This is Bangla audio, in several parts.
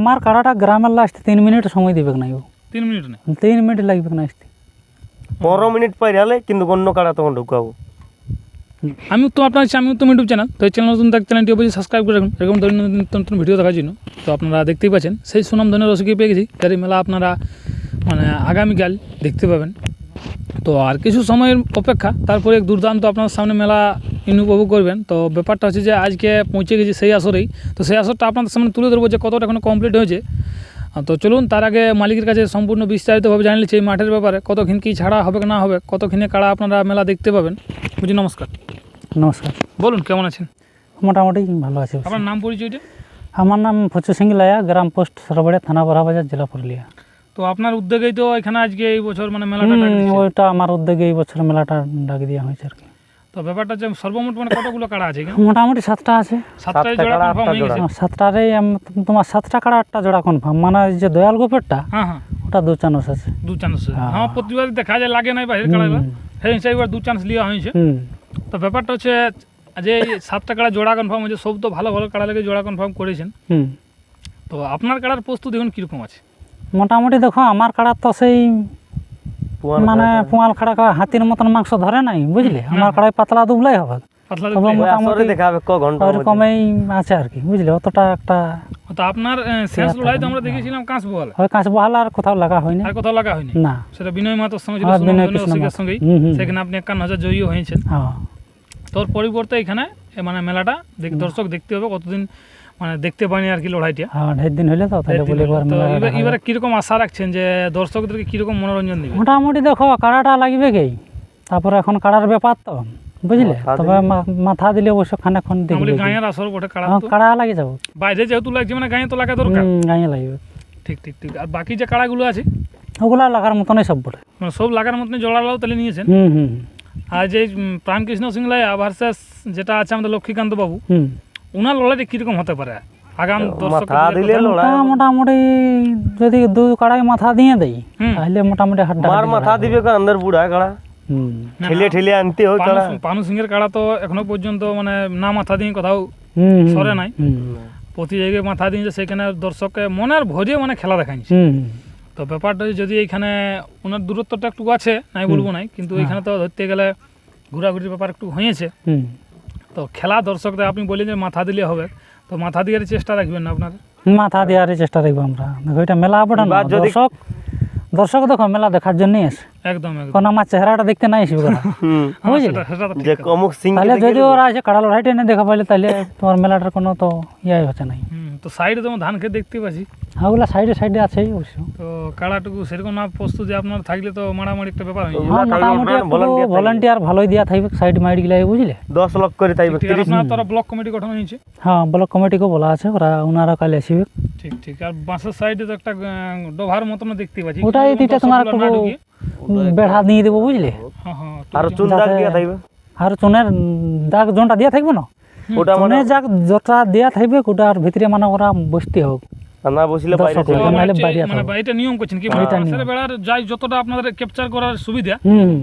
আমার কাড়াটা গ্রামের লাস্ট তিন মিনিট সময় দিবে না ও তিন মিনিট না? তিন মিনিট লাগবে না আসতে। পনেরো মিনিট পরে হলে কিন্তু অন্য কাড়া তখন ঢুকাবো। আমি তো আপনার আমি উত্তম ইউটিউব চ্যানেল তো এই চ্যানেল নতুন দেখ চ্যানেলটি অবশ্যই সাবস্ক্রাইব করে রাখুন। এরকম ধরনের নতুন নতুন ভিডিও দেখার জন্য। তো আপনারা দেখতেই পাচ্ছেন সেই সুনাম ধরনের রসিকে পেয়ে গেছি। যার মেলা আপনারা মানে আগামীকাল দেখতে পাবেন। তো আর কিছু সময়ের অপেক্ষা তারপরে এক দুর্দান্ত আপনার সামনে মেলা ইনি উপভোগ করবেন। তো ব্যাপারটা হচ্ছে যে আজকে পৌঁছে গেছি সেই আসরেই। তো সেই আসরটা আপনাদের সামনে তুলে ধরবো যে কতটা এখনও কমপ্লিট হয়েছে। তো চলুন তার আগে মালিকের কাছে সম্পূর্ণ বিস্তারিতভাবে জানিয়ে এই মাঠের ব্যাপারে। কতক্ষণ কী ছাড়া হবে না হবে কতক্ষণে কাড়া আপনারা মেলা দেখতে পাবেন। বুঝি নমস্কার। নমস্কার। বলুন কেমন আছেন? মোটামুটি ভালো আছে। আপনার নাম পরিচয়টা? আমার নাম ফচু সিং লায়া গ্রাম পোস্ট সরবড়িয়া থানা বড়াবাজার জেলা পুরুলিয়া। তো আপনার উদ্যোগেই তো এখানে আজকে এই বছর মানে মেলাটা। ওইটা আমার উদ্যোগে এই বছর মেলাটা ডাক দেওয়া হয়েছে আর কি। তো ব্যাপারটা যে সর্বমোট মানে কতগুলো কাড়া আছে মোটামুটি সাতটা আছে। সাতটায় সাতটা জোড়া কনফার্ম হয়ে গেছে। সাতটারে তোমার সাতটা কাড়া আটটা জোড়া কনফার্ম মানে যে দয়াল গোপেরটা হ্যাঁ হ্যাঁ। ওটা দু চানস আছে। দু চান্স হ্যাঁ। প্রতিবার দেখা যায় লাগে নাই বাইরের কাড়া। সেই হিসাবে এবার দু চান্স লিয়া হয়েছে। তো ব্যাপারটা হচ্ছে যে এই সাতটা কাড়া জোড়া কনফার্ম হয়েছে সব তো ভালো ভালো কাড়া লেগে জোড়া কনফার্ম করেছেন। তো আপনার কাড়ার প্রস্তুতি এখন কীরকম আছে? মোটামুটি দেখো আমার কাড়া তো সেই মানে। পোয়াল খাড়া হাতির মতন মাংস ধরে নাই বুঝলে? আমার কাড়াই পাতলা দুবলাই হবে। পাতলা তবে দেখলে- ওই আসরে মোটামুটি দেখা হবে ক ঘণ্টা ওইরকমই আছে আর কি বুঝলে? অতটা একটা আপনার শেষ লড়াই তো আমরা দেখেছিলাম ওই আর কোথাও লাগা হয়নি। আর কোথাও লাগা হয়নি? না। সেটা বিনয় মাতার সঙ্গে ছিল বিনয় হুম। সেখানে আপনি একান্ন হাজার জয়ী হয়েছেন। হ্যাঁ। তোর পরিবর্তে এখানে মানে মেলাটা দর্শক দেখতে হবে কতদিন মানে দেখতে পাইনি আর কি লড়াইটা। হ্যাঁ ঢের দিন হইলে তো তাহলে বলে একবার এবার- এবারে কীরকম আশা রাখছেন যে দর্শকদেরকে কীরকম মনোরঞ্জন দিবে? মোটামুটি দেখো কাড়াটা লাগবে কেই তারপরে এখন কাড়ার ব্যাপার তো বুঝলে? তবে মা- মাথা দিলে অবশ্য খানিকক্ষণ আমলি দেখবে গাঁয়ের আসর বটে কাড়া হ্যাঁ তো। কাড়া লাগে যাব। বাইরে যেহেতু লাগছে মানে গাঁয়ে তো লাগা দরকার। গাঁয়ে লাগবে। ঠিক ঠিক ঠিক। আর বাকি যে কাড়াগুলো আছে? ওগুলা লাগার মতনই সব বটে। মানে সব লাগার মতন জোড়ালাও তাহলে নিয়েছেন? হুম হুম আর যে প্রাণকৃষ্ণ সিংলাই ভার্সাস যেটা আছে আমাদের লক্ষ্মীকান্ত বাবু হুম। ওনার লড়াইটা কীরকম হতে পারে? আগাম দর্শক মাথা দিলে লড়াই মোটামুটি যদি দু কাড়াই মাথা দিয়ে দেই তাহলে মোটামুটি হাড্ডা মার মাথা দিবে আন্দার বুড়া কাড়া। ঠেলে ঠেলে আনতে হয় কাড়া। পানু সিংহের কাড়া তো এখনও পর্যন্ত মানে না মাথা দিয়ে কোথাও সরে নাই। হুম। প্রতি জায়গায় মাথা দিয়েছে সেখানে দর্শককে মনের ভরে মানে খেলা দেখাচ্ছে হুম। তো ব্যাপারটা যদি এইখানে ওনার দূরত্বটা একটু আছে নাই বলব নাই কিন্তু এইখানে তো ধরতে গেলে ঘোরাঘুরির ব্যাপার একটু হয়েছে। হুম। তো খেলা দর্শকদের আপনি বললেন যে মাথা দিলে হবে তো মাথা দিয়ে চেষ্টা রাখবেন না আপনার? মাথা দেওয়ার চেষ্টা রাখব আমরা। দেখো এটা মেলা দর্শক দর্শক দেখো মেলা দেখার জন্যই আসে একদম একদম। কারণ আমার চেহারাটা দেখতে নাই আসবে বুঝলে? যে অমুক সিং তাহলে যদি ওরা আছে কাড়া লড়াইটা এনে দেখা পাইলে তাহলে তোমার মেলাটার কোনো তো ইয়ে হচ্ছে নাই। তো সাইডে তোমার ধান খেতে দেখতে পাচ্ছি। হ্যাঁ ওগুলা সাইডে সাইডে আছেই অবশ্য। তো কাড়াটুকু সেরকম না প্রস্তুতি আপনার থাকলে তো মারামারি একটা ব্যাপার হয়ে। হ্যাঁ থাকবে মোটামুটি থাকবে। ভলেন্টিয়ার ভালোই দিয়া থাকবে সাইড মাইড গিলা বুঝলে? দশ লক্ষ করে তিরিশ আপনার তারা ব্লক কমিটি গঠন হয়েছে। হ্যাঁ ব্লক কমিটিকেও বলা আছে ওরা ওনারা কালে আসবে। ঠিক ঠিক। আর বাঁশের সাইডে তো একটা ডোভার মতন দেখতে পাচ্ছি। ওটাই কিন্তু তোমার একটু বেড়া দিয়ে দেবো বুঝলে? হ্যাঁ হ্যাঁ তো আর চুন দাগ দিয়া থাকবে। আর চুনের দাগ জনটা দিয়া থাকবে না? ওটা মানে যাক যতটা দিয়া থাকবে ওটার ভিতরে মানে ওরা বসতে হোক। না বসলে বাইরে বাইরে মানে থাকবে। নিয়ম করছেন কি? বাঁশের বেড়ার যাই যতটা আপনাদের ক্যাপচার করার সুবিধা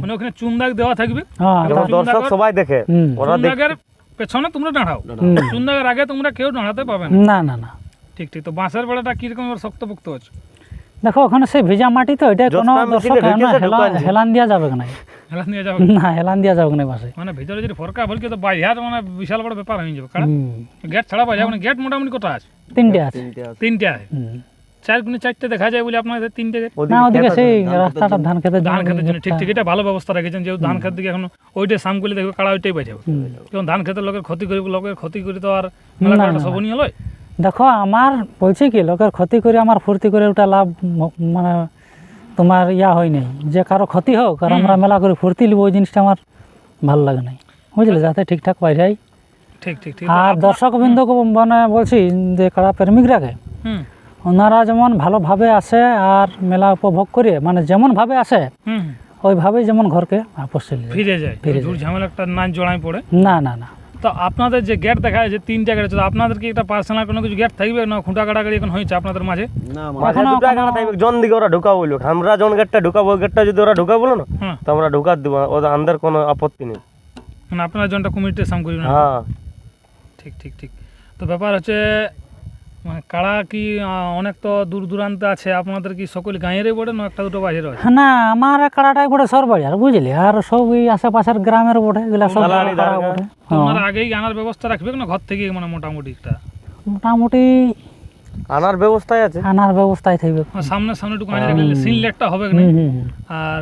মানে ওখানে চুন দাগ দেওয়া থাকবে। হ্যাঁ দর্শক সবাই দেখে ওরা দেখ। পেছনে তোমরা দাঁড়াও। চুন দাগের আগে তোমরা কেউ দাঁড়াতে পাবে না। না না ঠিক ঠিক। তো বাঁশের বেড়াটা কীরকম শক্তপোক্ত আছে? দেখো ওখানে সেই ভেজা মাটি তো এটা কোনো দর্শক। হেলান দিয়া যাবে না যাবে হেলান দিয়া যাবে না বাসে মানে ভিতরে যদি ফরকা ভরকে তো বাইহার মানে বিশাল বড় ব্যাপার হয়ে যাবে। কারণ গেট ছাড়া বাইরে মানে গেট মোটামুটি কটা আছে? তিনটে আছে। তিনটে আছে। চার গুণে চারটে দেখা যায় বলে আপনাদের তিনটে গেট? না ওদিকে সেই রাস্তাটা ধান খেতে ধান খেতের জন্য ঠিক ঠিক এটা ভালো ব্যবস্থা রেখেছেন যেহেতু ধান খেত দিকে এখন ওইটাই সাম করলে দেখবে কাড়া ওইটাই বাজাবে যেমন ধান খেতের লোকের ক্ষতি করি লোকের ক্ষতি করে তো আর মেলা করাটা লয় দেখো আমার বলছি কি লোকের ক্ষতি করে আমার ফুর্তি করে ওটা লাভ মানে তোমার ইয়া হয় নাই। যে কারও ক্ষতি হোক আর আমরা মেলা করে ফুর্তি লিব ওই জিনিসটা আমার ভালো লাগে নাই। বুঝলে? যাতে ঠিকঠাক পাই যাই ঠিক ঠিক ঠিক। আর দর্শক বিন্দুকে মানে বলছি যে কারা প্রেমিক রাখে ওনারা যেমন ভালোভাবে আসে আর মেলা উপভোগ করে মানে যেমন ভাবে আসে ওইভাবেই যেমন ঘরকে আপস। ফিরে যায়। ফিরে ঝুট ঝামেলা একটা নাচ জড়াই পড়ে? না না না। তো আপনাদের যে গেট দেখা যায় যে তিনটা গেট আছে তো আপনাদের কি একটা পার্সোনাল কোনো কিছু গেট থাকবে? না খুঁটা কাটাকাটি এখন হয়েছে আপনাদের মাঝে? জন দিকে ওরা ঢুকাবো বলবে। আমরা জন গেটটা ঢুকাবো গেটটা যদি ওরা ঢুকাবো না হ্যাঁ। তো আমরা ঢুকা দেবো। ওদের আন্দার কোনো আপত্তি নেই। মানে আপনারা জনটা কমিটিতে সাম করবেন। হ্যাঁ। ঠিক ঠিক ঠিক। তো ব্যাপার হচ্ছে মানে কাড়া কি অনেক তো দূর দূরান্তে আছে আপনাদের কি সকল গাঁয়েরই বটে না একটা দুটো আছে? না আমার কাড়াটাই বটে সরবাজার বুঝলি? আর সব এই আশেপাশের গ্রামের বটে এগুলা সব বটে। তোমার আগেই আনার ব্যবস্থা রাখবে না ঘর থেকে মানে মোটামুটি একটা? মোটামুটি আনার ব্যবস্থাই আছে। আনার ব্যবস্থায় থাকবে। আর সামনে সামনে একটু আনিয়ে রাখলে সিল একটা হবে না। আর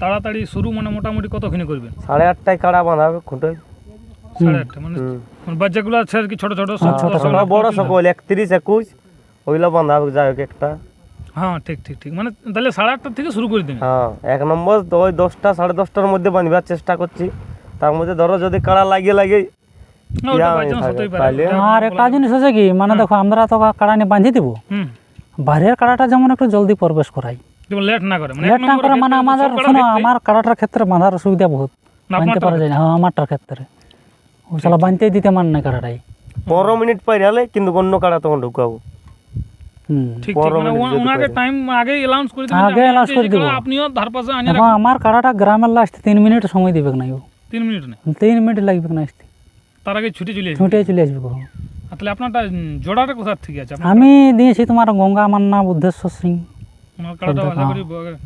তাড়াতাড়ি শুরু মানে মোটামুটি কতক্ষণে করবেন? সাড়ে আটটায় কাড়া বাঁধাবে খুঁটে। সাড়ে আটটা মানে মানে বাচ্চাগুলো আছে আর কি ছোট ছোট বড় সকল একত্রিশ একুশ ওইগুলো যাই হোক একটা। হ্যাঁ ঠিক ঠিক ঠিক মানে তাহলে সাড়ে আটটার থেকে শুরু করে হ্যাঁ এক নম্বর ওই দশটা সাড়ে দশটার মধ্যে বাঁধবার চেষ্টা করছি। তার মধ্যে ধরো যদি কাড়া লাগিয়ে লাগে আর একটা জিনিস হচ্ছে কি মানে দেখো আমরা তো কাড়া নিয়ে বাঁধিয়ে দিব। হুম। বাইরের কাড়াটা যেমন একটু জলদি প্রবেশ করাই লেট না করে মানে লেট না করে মানে আমাদের শোনো আমার কাড়াটার ক্ষেত্রে বাঁধার অসুবিধা বহুত। বাঁধতে পারা যায় না। হ্যাঁ আমারটার ক্ষেত্রে। ও চলো বাঁধতেই দিতে মান না কাড়াটাই পনেরো মিনিট পাই হলে কিন্তু অন্য কাড়া তখন ঢুকাবো। মানে আমার কাড়াটা গ্রামের লাস্ট তিন মিনিট সময় দিবে না ও তিন মিনিট নেই? তিন মিনিট লাগবে না আসতে। তার আগে ছুটি চলে ছুটে চলে আসবে। তাহলে আপনারটা জোড়াটা কোথার থেকে আছে? আমি দিয়েছি তোমার গঙ্গা মান্না বুদ্ধেশ্বর সিং।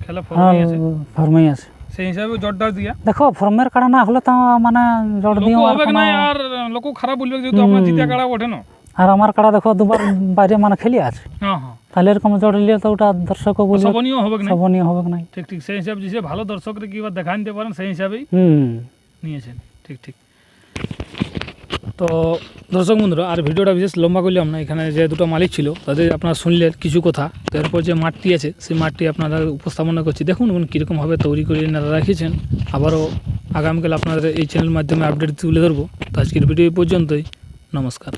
খেলা ফর্মে হ্যাঁ আছে। ফর্মেই আছে। সেই হিসাবে জটটা দিয়া। দেখো ফর্মের কাড়া না হলে তো মানে জট দিও হবে না আর লোক খারাপ বলবে যেহেতু আপনার জিতে কাড়া ওঠে না। আর আমার কাড়া দেখো দুবার বাইরে মানে খেলি আছে হ্যাঁ হ্যাঁ। তাহলে এরকম জট নিলে তো ওটা দর্শক বলবে সবনীয় হবে না? সবনীয় হবে না? ঠিক ঠিক সেই হিসাবে যে ভালো দর্শকরা কি দেখা নিতে পারেন সেই হিসাবেই হুম। নিয়েছেন। ঠিক ঠিক। তো দর্শক বন্ধুরা, আর ভিডিওটা বিশেষ লম্বা করলাম না, এখানে যে দুটো মালিক ছিল, তাদের আপনারা শুনলেন কিছু কথা। তো এরপর যে মাঠটি আছে, সেই মাঠটি আপনারা উপস্থাপনা করছি। দেখুন কীরকমভাবে তৈরি করে এনারা রেখেছেন আবারও আগামীকাল আপনাদের এই চ্যানেল মাধ্যমে আপডেট তুলে ধরবো। তো আজকের ভিডিও পর্যন্তই। নমস্কার।